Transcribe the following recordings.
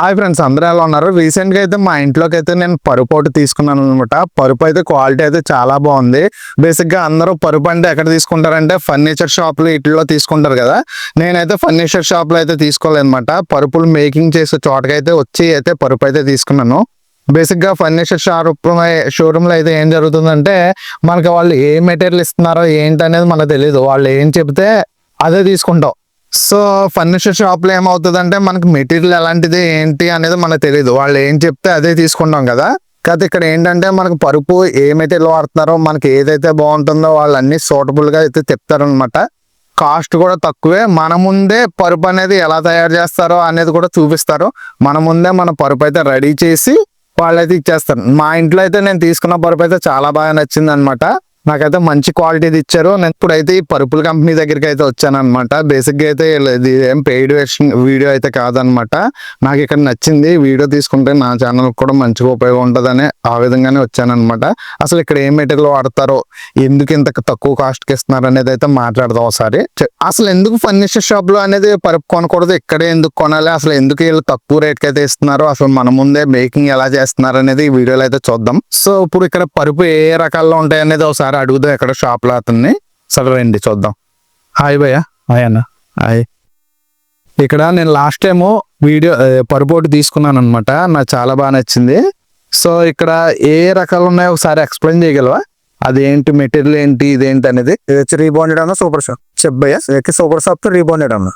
Hi friends అందరూ ఎలా ఉన్నారు? రీసెంట్గా అయితే మా ఇంట్లోకి అయితే నేను పరుపు ఒకటి తీసుకున్నాను అనమాట పరుపు అయితే క్వాలిటీ అయితే చాలా బాగుంది. బేసిక్గా అందరూ పరుపు అంటే ఎక్కడ తీసుకుంటారంటే ఫర్నిచర్ షాప్లు లో తీసుకుంటారు కదా. నేనైతే ఫర్నిచర్ షాప్లో అయితే తీసుకోలేదన్నమాట పరుపులు మేకింగ్ చేసే చోటకైతే వచ్చి అయితే పరుపు అయితే తీసుకున్నాను. బేసిక్గా ఫర్నిచర్ షాప్ షోరూంలో అయితే ఏం జరుగుతుందంటే మనకి వాళ్ళు ఏ మెటీరియల్ ఇస్తున్నారో ఏంటి అనేది మనకు తెలియదు వాళ్ళు ఏం చెప్తే అదే తీసుకుంటాం. సో ఫర్నిచర్ షాప్లో ఏమవుతుందంటే మనకు మెటీరియల్ ఎలాంటిది ఏంటి అనేది మనకు తెలియదు వాళ్ళు ఏం చెప్తే అదే తీసుకుంటాం కదా. కాకపోతే ఇక్కడ ఏంటంటే మనకు పరుపు ఏ మెటీరియల్ వాడుతున్నారో మనకి ఏదైతే బాగుంటుందో వాళ్ళు అన్ని సూటబుల్గా అయితే చెప్తారనమాట. కాస్ట్ కూడా తక్కువే. మన ముందే పరుపు అనేది ఎలా తయారు చేస్తారో అనేది కూడా చూపిస్తారు. మన ముందే మన పరుపు అయితే రెడీ చేసి వాళ్ళైతే ఇచ్చేస్తారు. మా ఇంట్లో అయితే నేను తీసుకున్న పరుపు అయితే చాలా బాగా నచ్చింది అనమాట నాకైతే మంచి క్వాలిటీది ఇచ్చారు. నేను ఇప్పుడైతే ఈ పరుపుల కంపెనీ దగ్గరికి అయితే వచ్చాను అనమాట బేసిక్గా అయితే ఇది ఏం పెయిడ్ వీడియో అయితే కాదనమాట నాకు ఇక్కడ నచ్చింది. వీడియో తీసుకుంటే నా ఛానల్ కూడా మంచిగా ఉపయోగం ఉంటుందని ఆ విధంగానే వచ్చానమాట అసలు ఇక్కడ ఏం మెటీరియల్ వాడతారో ఎందుకు ఇంత తక్కువ కాస్ట్కి ఇస్తున్నారు అనేది అయితే మాట్లాడదాం ఒకసారి. అసలు ఎందుకు ఫర్నిచర్ షాప్లో అనేది పరుపు కొనకూడదు? ఇక్కడే ఎందుకు కొనాలి? అసలు ఎందుకు వీళ్ళు తక్కువ రేట్కి అయితే ఇస్తున్నారు? అసలు మన ముందే మేకింగ్ ఎలా చేస్తున్నారు అనేది ఈ వీడియోలో అయితే చూద్దాం. సో ఇప్పుడు ఇక్కడ పరుపు ఏ ఏ రకాల్లో ఉంటాయి అనేది ఒకసారి అడుగుదాం ఇక్కడ షాప్లో అతన్ని. సరే రండి చూద్దాం. హాయ్ భయ్య. హాయ్ అన్న. హాయ్. ఇక్కడ నేను లాస్ట్ టైము వీడియో ఆ, పరుపు ఒకటి తీసుకున్నాను అనమాట నాకు చాలా బాగా నచ్చింది. సో ఇక్కడ ఏ రకాలు ఉన్నాయో ఒకసారి ఎక్స్ప్లెయిన్ చేయగలవా? అదేంటి మెటీరియల్ ఏంటి ఇదేంటి అనేది. వచ్చి రీబౌండెడ్ అన్న సూపర్ షాప్. చెప్పయ్యా సూపర్ షాప్ రీబౌండెడ్ అన్న.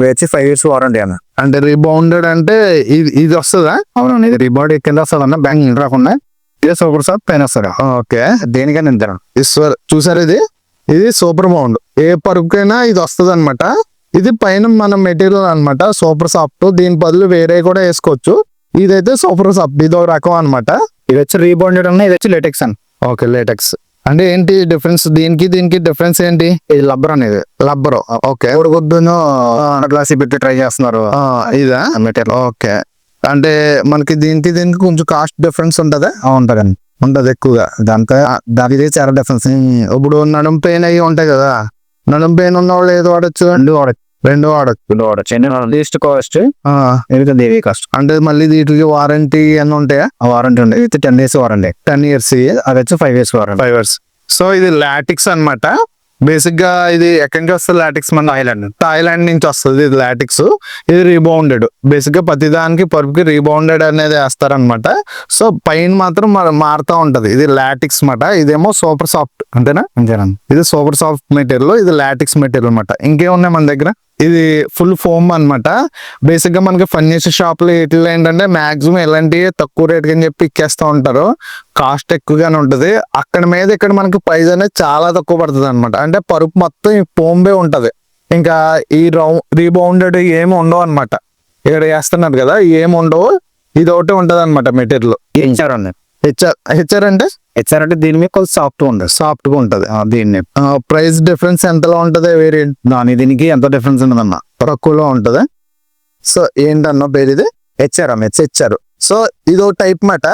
వచ్చి ఫైవ్ ఇయర్స్ వారంటీ అన్న. అంటే రీబౌండెడ్ అంటే ఇది ఇది వస్తుందా? అవునండి ఇది రీబౌండ్ కింద వస్తుంది అన్న బ్యాంక్ రాకుండా? ఇది సూపర్ షాప్ పైన ఓకే దేనికైనా ఇంత ఈశ్వర్ చూసారు ఇది? ఇది సూపర్ బౌండ్. ఏ పరుపుకైనా ఇది వస్తుంది అనమాట ఇది పైన మన మెటీరియల్ అన్నమాట. Super soft. దీని బదులు వేరే కూడా వేసుకోవచ్చు. ఇదైతే సూపర్ సాఫ్ట్. ఇది ఒక రకం అన్నమాట. ఇది వచ్చి రీబౌండెడ్ అన్న ఇది వచ్చి లేటెక్స్ అన్న. ఓకే లేటెక్స్ అంటే ఏంటి డిఫరెన్స్ దీనికి దీనికి డిఫరెన్స్ ఏంటి? ఇది లబ్బర్ అనేది లబ్బర్ ఓకే. కొడుకొద్దును గ్లాస్ పెట్టి ట్రై చేస్తున్నారు. ఇదా? మెటీరియల్. ఓకే. అంటే మనకి దీనికి దీనికి కొంచెం కాస్ట్ డిఫరెన్స్ ఉంటదా. ఉంటుందండి ఉంటది ఎక్కువగా. దాంతో దానికి చాలా డిఫరెన్స్ ఇప్పుడు నడుము పెయిన్ అయ్యి ఉంటాయి కదా. నడుము పెయిన్ ఉన్న వాళ్ళు ఏది వాడచ్చు? రెండు వాడచ్చు. రెండు వాడచ్చు. రెండు వాడచ్చు. లీస్ట్ కాస్ట్ దేవి కాస్ట్ అంటే మళ్ళీ వీటికి వారంటీ అన్నీ ఉంటాయా? వారంటీ ఉంది ఇది ten days warranty ten years అది వచ్చి five years warranty five years so ఇది లాటిక్స్ అన్నమాట. బేసిక్గా ఇది ఎక్కడి నుంచి వస్తుంది? లాటిక్స్ మన థాయిలాండ్. థాయిలాండ్ నుంచి వస్తుంది ఇది లాటిక్స్. ఇది రీబౌండెడ్. బేసిక్గా ప్రతిదానికి పరుపుకి రీబౌండెడ్ అనేది వేస్తారనమాట సో పైన మాత్రం మారుతూ ఉంటది. ఇది లాటిక్స్ మాట. ఇదేమో సూపర్ సాఫ్ట్. అంతేనా? అంతేనా? ఇది సూపర్ సాఫ్ట్ మెటీరియల్. ఇది లాటిక్స్ మెటీరియల్ అనమాట ఇంకేమున్నాయి మన దగ్గర? ఇది ఫుల్ ఫోమ్ అన్నమాట. బేసిక్గా మనకి ఫర్నిచర్ షాప్లో ఇట్లా ఏంటంటే మాక్సిమం ఇలాంటివి తక్కువ రేట్ అని చెప్పి ఇచ్చేస్తూ ఉంటారు. కాస్ట్ ఎక్కువగానే ఉంటది. అక్కడ మీద ఇక్కడ మనకి ప్రైస్ అనేది చాలా తక్కువ పడుతుంది అనమాట అంటే పరుపు మొత్తం ఈ ఫోంబే ఉంటది. ఇంకా ఈ రౌ రీబౌండెడ్ ఏమి ఉండవు అనమాట ఇక్కడ వేస్తున్నారు కదా ఏమి ఉండవు. ఇది ఒకటి ఉంటది అనమాట మెటీరియల్ హెచ్ఆర్ హెచ్ఆర్ హెచ్ఆర్ అంటే? హెచ్ఆర్ అంటే దీని మీద కొంచెం సాఫ్ట్ ఉంది సాఫ్ట్గా ఉంటది. ఆ, దీన్ని. ప్రైస్ డిఫరెన్స్ ఎంతలో ఉంటది వేరియంట్ దాని దీనికి ఎంత డిఫరెన్స్ ఉందన్న తక్కువలో ఉంటది? సో ఏంటన్న పేరు ఇది హెచ్ఆర్ హెచ్ ఇచ్చారు సో ఇదో టైప్ మాట.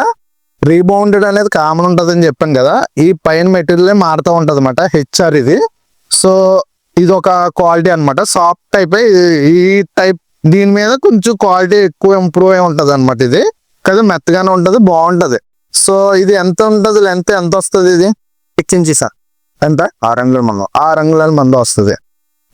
రీబౌండెడ్ అనేది కామన్ ఉంటది అని చెప్పాను కదా. ఈ పైన మెటీరియల్ మారుతూ ఉంటది అనమాట హెచ్ఆర్ ఇది. సో ఇది ఒక క్వాలిటీ అన్నమాట సాఫ్ట్ టైప్ ఈ టైప్ దీని మీద కొంచెం క్వాలిటీ ఎక్కువ ఇంప్రూవ్ అయి ఉంటది అనమాట ఇది. కదా మెత్తగానే ఉంటది బాగుంటది. సో ఇది ఎంత ఉంటది లెంత్ ఎంత వస్తుంది ఇది? సిక్స్ ఇంచెస్ ఎంత? ఆరు అంగుళం మనం ఆరు అంగుళాల మంది వస్తుంది.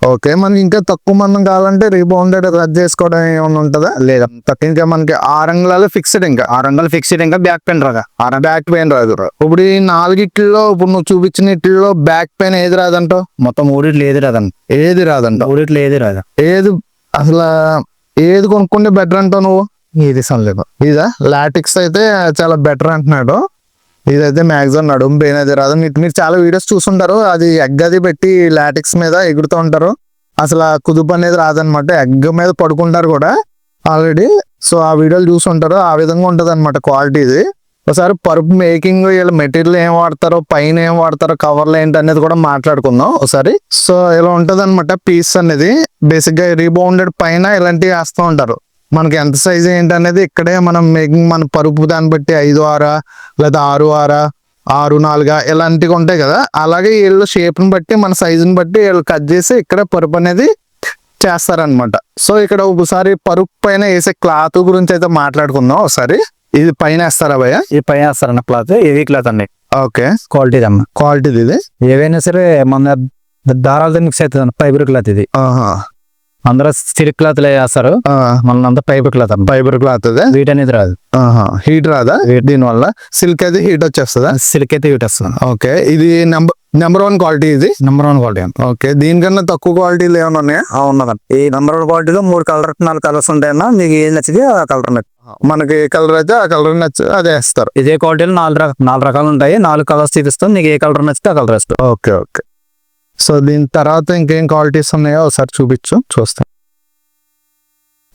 ఓకే మనకి ఇంకా తక్కువ మందం కావాలంటే రీబౌండెడ్ రద్దు చేసుకోవడం ఏమైనా ఉంటుందా? లేదా. ఇంకా మనకి ఆరు అంగుళాలు ఫిక్స్డ్ ఇంకా. ఆరు అంగుళాలు ఫిక్స్డ్ ఇంకా బ్యాక్ పెయిన్ రాగా ఆరు బ్యాక్ పెయిన్ రాదు. ఇప్పుడు ఈ నాలుగిట్లో ఇప్పుడు నువ్వు చూపించిన ఇట్లో బ్యాక్ పెయిన్ ఏది రాదంటావు? మొత్తం మూడిట్లు ఏది రాదండి ఏది రాదంటావు? మూడిట్లు ఏది రాదా. ఏది అసలు ఏది కొనుక్కుంటే బెటర్ అంటావు నువ్వు? ఇది సన్లేదు ఇదా? లాటిక్స్ అయితే చాలా బెటర్ అంటున్నాడు. ఇదైతే మ్యాక్సిమం నడుము పెయిన్ అది రాదు. మీరు మీరు చాలా వీడియోస్ చూసుంటారు. అది ఎగ్ అది పెట్టి లాటిక్స్ మీద ఎగురుతూ ఉంటారు. అసలు ఆ కుదుపు అనేది రాదనమాట ఎగ్ మీద పడుకుంటారు కూడా ఆల్రెడీ సో ఆ వీడియోలు చూసుంటారు. ఆ విధంగా ఉంటుంది అనమాట క్వాలిటీ ఇది. ఒకసారి పరుపు మేకింగ్ వీళ్ళ మెటీరియల్ ఏం వాడతారో పైన ఏం వాడతారో కవర్లు ఏంటి అనేది కూడా మాట్లాడుకుందాం ఒకసారి. సో ఇలా ఉంటుంది అనమాట పీస్ అనేది. బేసిక్గా రీబౌండెడ్ పైన ఇలాంటివి వేస్తూ ఉంటారు. మనకి ఎంత సైజ్ ఏంటి అనేది ఇక్కడే మనం మేకింగ్ మన పరుపు దాన్ని బట్టి ఐదు ఆరా లేదా ఆరు ఆరా ఆరు నాలుగా ఇలాంటివి ఉంటాయి కదా. అలాగే వీళ్ళు షేప్ని బట్టి మన సైజుని బట్టి వీళ్ళు కట్ చేసి ఇక్కడ పరుపు అనేది చేస్తారనమాట సో ఇక్కడ ఒకసారి పరుపు పైన వేసే క్లాత్ గురించి అయితే మాట్లాడుకుందాం ఒకసారి. ఇది పైన వేస్తారా భయ్య? ఈ పైన వేస్తారన్న క్లాత్ హెవీ క్లాత్ అండి. ఓకే. క్వాలిటీ అన్న క్వాలిటీది ఇది? ఏవైనా సరే మన దారాలతో మిక్స్ అవుతుంది ఫైబర్ క్లాత్ ఇది. ఆహా. అందరూ సిల్క్ క్లాత్ వేస్తారు. ఆ, మన అంతా fibre cloth fibre cloth heat అనేది రాదు. హీట్ రాదా? దీని వల్ల సిల్క్ అయితే హీట్ వచ్చేస్తుందా? సిల్క్ అయితే వీట్ వస్తుంది. ఓకే. ఇది నెంబర్ నెంబర్ వన్ క్వాలిటీ ఇది? Number one quality okay. దీనికన్నా తక్కువ క్వాలిటీలు ఏమైనా ఉన్నాయా? ఉన్నదండి. ఈ నెంబర్ వన్ క్వాలిటీలో మూడు కలర్ నాలుగు కలర్స్ ఉంటాయన్నా మీకు ఏం నచ్చితే ఆ కలర్ మనకి ఏ కలర్ అయితే ఆ కలర్ నచ్చి అదే వేస్తారు. ఇదే క్వాలిటీలో నాలుగు రక- నాలుగు రకాలు ఉంటాయి. నాలుగు కలర్స్ చూపిస్తాం. నీకు ఏ కలర్ నచ్చితే ఆ కలర్ ఇస్తాం ఓకే ఓకే. సో దీని తర్వాత ఇంకేం క్వాలిటీస్ ఉన్నాయో ఒకసారి చూపించు చూస్తాం.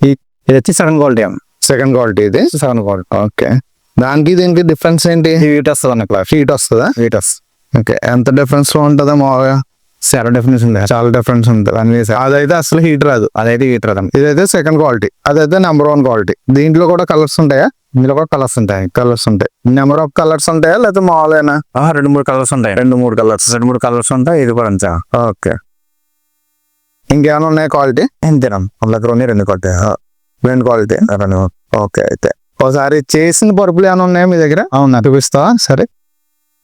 ఇది వచ్చి సడన్ క్వాలిటీ సెకండ్ క్వాలిటీ ఇది? Sudden quality okay. దానికి దీనికి డిఫరెన్స్ ఏంటి? వీట్ వస్తుంది అన్న క్లాస్ హీట్ వస్తుందా? వీట్ వస్తుంది. ఓకే. ఎంత డిఫరెన్స్లో ఉంటుందా మామూలుగా చాలా డిఫరెన్స్ ఉంది. చాలా డిఫరెన్స్ ఉంటుంది. అన్ని అదైతే అసలు హీట్ రాదు. అదైతే వీట్ రాదన్న ఇదైతే సెకండ్ క్వాలిటీ అదైతే నెంబర్ వన్ క్వాలిటీ దీంట్లో కూడా కలర్స్ ఉంటాయా? ఇందులో కూడా కలర్స్ ఉంటాయి. కలర్స్ ఉంటాయి. నెంబర్ ఆఫ్ కలర్స్ ఉంటాయా? లేకపోతే మామూలుగా రెండు మూడు కలర్స్ ఉంటాయి. రెండు మూడు కలర్స్ రెండు మూడు కలర్స్ ఉంటాయి. ఇది కూడా అంతే. ఓకే. ఇంకేమైనా ఉన్నాయా క్వాలిటీ అంతేనా వాళ్ళ దగ్గర ఉన్నాయి రెండు కొట్టే. రెండు క్వాలిటీ రెండు. ఓకే అయితే. ఒకసారి చేసిన పరుపులు ఏమైనా ఉన్నాయా మీ దగ్గర? అవునా. చూపిస్తావా సరే.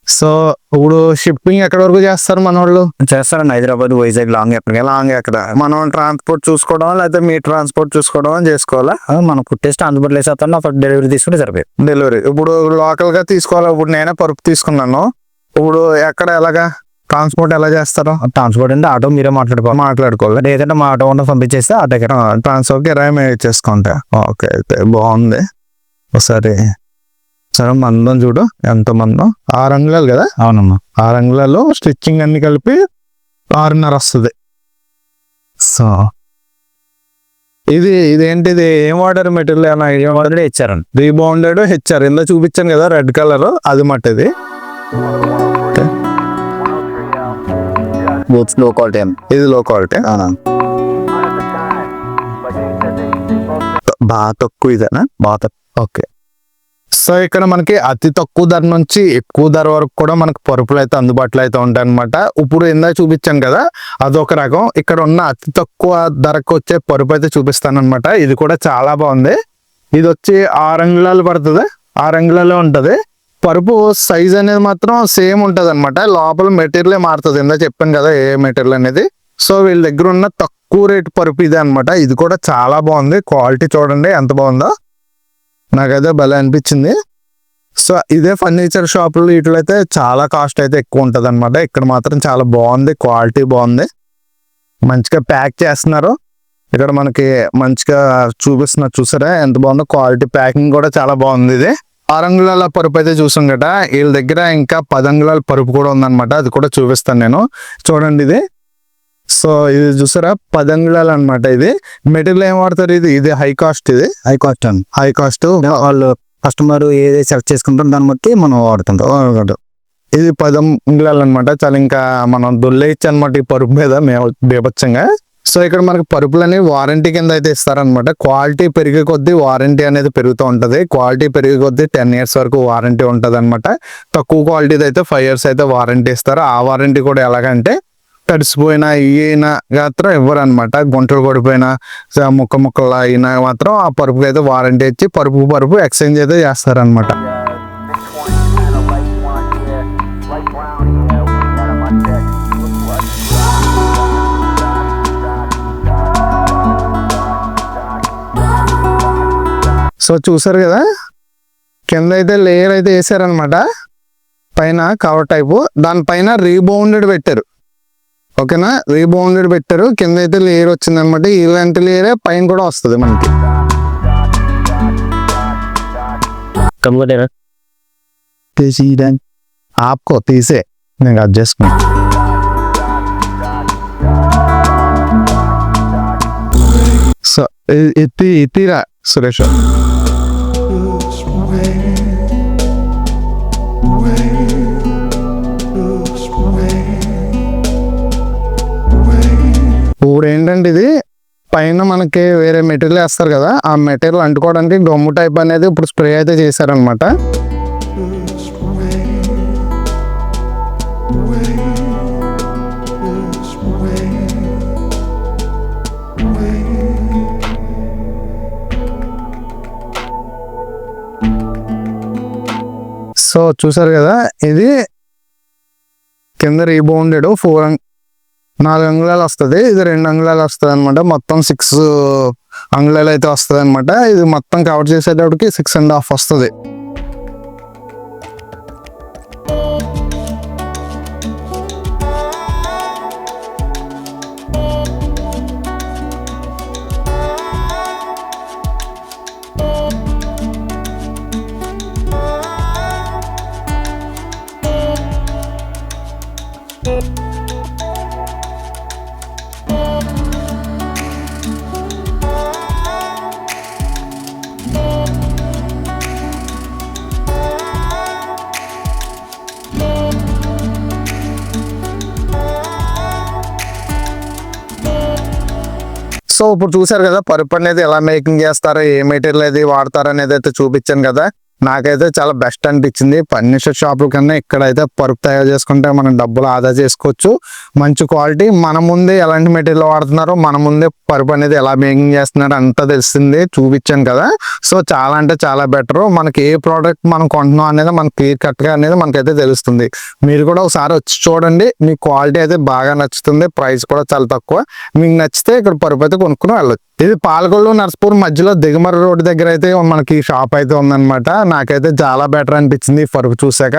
సో ఇప్పుడు షిప్పింగ్ ఎక్కడి వరకు చేస్తారు మన వాళ్ళు చేస్తారండి. హైదరాబాద్ వైజాగ్ లాంగ్ ఎక్కడికి లాంగ్ ఎక్కడ? మనం ట్రాన్స్పోర్ట్ చూసుకోవడం లేకపోతే మీ ట్రాన్స్పోర్ట్ చూసుకోవడం చేసుకోవాలా? మనం కుట్టేస్తే అందుబాటులో వేసేస్తాను అప్పుడు డెలివరీ తీసుకుంటే సరిపోయి డెలివరీ ఇప్పుడు లోకల్గా తీసుకోవాలి? ఇప్పుడు నేనే పరుపు తీసుకున్నాను. ఇప్పుడు ఎక్కడ ఎలాగా? ట్రాన్స్పోర్ట్ ఎలా చేస్తారో? ట్రాన్స్పోర్ట్ అంటే ఆటో మీరే మాట్లాడుకోవాలి. మాట్లాడుకోవాలి. ఏదైనా మా ఆటో ఉన్న పంపించేస్తే ఆ దగ్గర. ట్రాన్స్ఫర్ కిరాయి మేము ఇచ్చేసుకుంటా. ఓకే అయితే బాగుంది. ఒకసారి సరే మందం చూడు ఎంత మందం. ఆరు అంగుళాలు కదా? అవునమ్మా. ఆరు అంగుళాలు స్టిచ్చింగ్ అన్ని కలిపి ఆరున్నర వస్తుంది. సో ఇది ఇదేంటిది? ఏం వాడారు మెటీరియల్ ఆల్రెడీ ఇచ్చారండి. Rebounded HR. ఇందులో చూపించాను కదా రెడ్ కలర్. అది మట్టిది బూట్స్లో క్వాలిటీ ఇది లో క్వాలిటీ బాగా తక్కువ ఇదేనా? బాగా ఓకే. సో ఇక్కడ మనకి అతి తక్కువ ధర నుంచి ఎక్కువ ధర వరకు కూడా మనకు పరుపులు అయితే అందుబాటులో అయితే ఉంటాయి అనమాట ఇప్పుడు ఇందా చూపించాను కదా అదొక రకం. ఇక్కడ ఉన్న అతి తక్కువ ధరకు వచ్చే పరుపు అయితే చూపిస్తాను అనమాట ఇది కూడా చాలా బాగుంది. ఇది వచ్చి ఆరు అంగుళాలు పడుతుంది. ఆరు అంగుళాలే ఉంటుంది. పరుపు సైజ్ అనేది మాత్రం సేమ్ ఉంటుంది అనమాట లోపల మెటీరియలే మారుతుంది. ఇందా చెప్పాను కదా ఏ మెటీరియల్ అనేది. సో వీళ్ళ దగ్గర ఉన్న తక్కువ రేట్ పరుపు ఇదే అనమాట ఇది కూడా చాలా బాగుంది. క్వాలిటీ చూడండి ఎంత బాగుందో. నాకైతే భలే అనిపించింది. సో ఇదే ఫర్నిచర్ షాపులు వీటిలో అయితే చాలా కాస్ట్ అయితే ఎక్కువ ఉంటుంది అనమాట ఇక్కడ మాత్రం చాలా బాగుంది క్వాలిటీ బాగుంది. మంచిగా ప్యాక్ చేస్తున్నారు. ఇక్కడ మనకి మంచిగా చూపిస్తున్నారు చూసారా? ఎంత బాగుందో క్వాలిటీ ప్యాకింగ్ కూడా చాలా బాగుంది ఇది. ఆరంగుళాల పరుపు అయితే చూసాం కదా వీళ్ళ దగ్గర ఇంకా పదంగుళాల పరుపు కూడా ఉందన్నమాట. అది కూడా చూపిస్తాను నేను. చూడండి ఇది. సో ఇది చూసారా? పది అంగుళాలు అనమాట ఇది. మెటీరియల్ ఏం వాడతారు ఇది? ఇది హై కాస్ట్ ఇది. హై కాస్ట్ అండి. హై కాస్ట్ వాళ్ళు కస్టమర్ ఏది సెలెక్ట్ చేసుకుంటారో దాన్ని బట్టి మనం వాడుతుంటాం. ఇది పదం అనమాట చాలా ఇంకా మనం దొల్లేయచ్చు అనమాట ఈ పరుపు మీద మేము బీభత్సంగా. సో ఇక్కడ మనకి పరుపులని వారంటీ కింద అయితే ఇస్తారనమాట క్వాలిటీ పెరిగే కొద్దీ వారంటీ అనేది పెరుగుతూ ఉంటది. క్వాలిటీ పెరిగే కొద్దీ టెన్ ఇయర్స్ వరకు వారంటీ ఉంటది అనమాట తక్కువ క్వాలిటీది అయితే ఫైవ్ ఇయర్స్ అయితే వారంటీ ఇస్తారు. ఆ వారంటీ కూడా ఎలాగంటే తడిసిపోయినా అయినా మాత్రం ఇవ్వరు అనమాట గుంటలు కొడిపోయినా ముక్క ముక్కలు అయినా మాత్రం ఆ పరుపుకి అయితే వారంటీ ఇచ్చి పరుపు పరుపు ఎక్స్చేంజ్ అయితే చేస్తారనమాట సో చూసారు కదా? కింద అయితే లేయర్ అయితే వేసారనమాట పైన కవర్ టైపు దానిపైన రీబౌండెడ్ పెట్టారు. ఓకేనా? రీబౌండెడ్ పెట్టారు. కింద అయితే లేయర్ వచ్చింది అనమాట ఇలాంటి లేయరే పైన కూడా వస్తుంది మనకి. ఆపుకో తీసే. నేను చేసుకున్నా. సో ఇది ఇతిరా సురేష్. ఇప్పుడు ఏంటంటే ఇది? పైన మనకి వేరే మెటీరియల్ వేస్తారు కదా ఆ మెటీరియల్ అంటుకోవడానికి గమ్ము టైప్ అనేది ఇప్పుడు స్ప్రే అయితే చేశారనమాట సో చూసారు కదా ఇది కింద రీబౌండెడ్ ఫోర్ నాలుగు అంగుళాలు వస్తుంది ఇది రెండు అంగుళాలు వస్తుంది అనమాట మొత్తం సిక్స్ అంగుళాలు అయితే వస్తుంది అనమాట ఇది మొత్తం కవర్ చేసేటప్పటికి సిక్స్ అండ్ హాఫ్ వస్తుంది. సో ఇప్పుడు చూసారు కదా పరుపు అనేది ఎలా మేకింగ్ చేస్తారో ఏ మెటీరియల్ అది వాడతారు అనేది అయితే చూపించాను కదా. నాకైతే చాలా బెస్ట్ అనిపించింది. ఫర్నిచర్ షాపుల కన్నా ఇక్కడైతే పరుపు తయారు చేసుకుంటే మనం డబ్బులు ఆదా చేసుకోవచ్చు. మంచి క్వాలిటీ. మన ముందే ఎలాంటి మెటీరియల్ వాడుతున్నారో మన ముందే పరుపు అనేది ఎలా మేకింగ్ చేస్తున్నారో అంతా తెలిసింది చూపించాను కదా. సో చాలా అంటే చాలా బెటర్. మనకి ఏ ప్రోడక్ట్ మనం కొంటున్నాం అనేది మనకి క్లియర్ కట్గా అనేది మనకైతే తెలుస్తుంది. మీరు కూడా ఒకసారి వచ్చి చూడండి. మీ క్వాలిటీ అయితే బాగా నచ్చుతుంది. ప్రైస్ కూడా చాలా తక్కువ. మీకు నచ్చితే ఇక్కడ పరుపు అయితే కొనుక్కుని వెళ్ళచ్చు. ఇది పాలకొల్లు నర్సపూర్ మధ్యలో దిగమర రోడ్ దగ్గర అయితే మనకి షాప్ అయితే ఉందన్నమాట. నాకైతే చాలా బెటర్ అనిపించింది ఈ పరుపు చూసాక.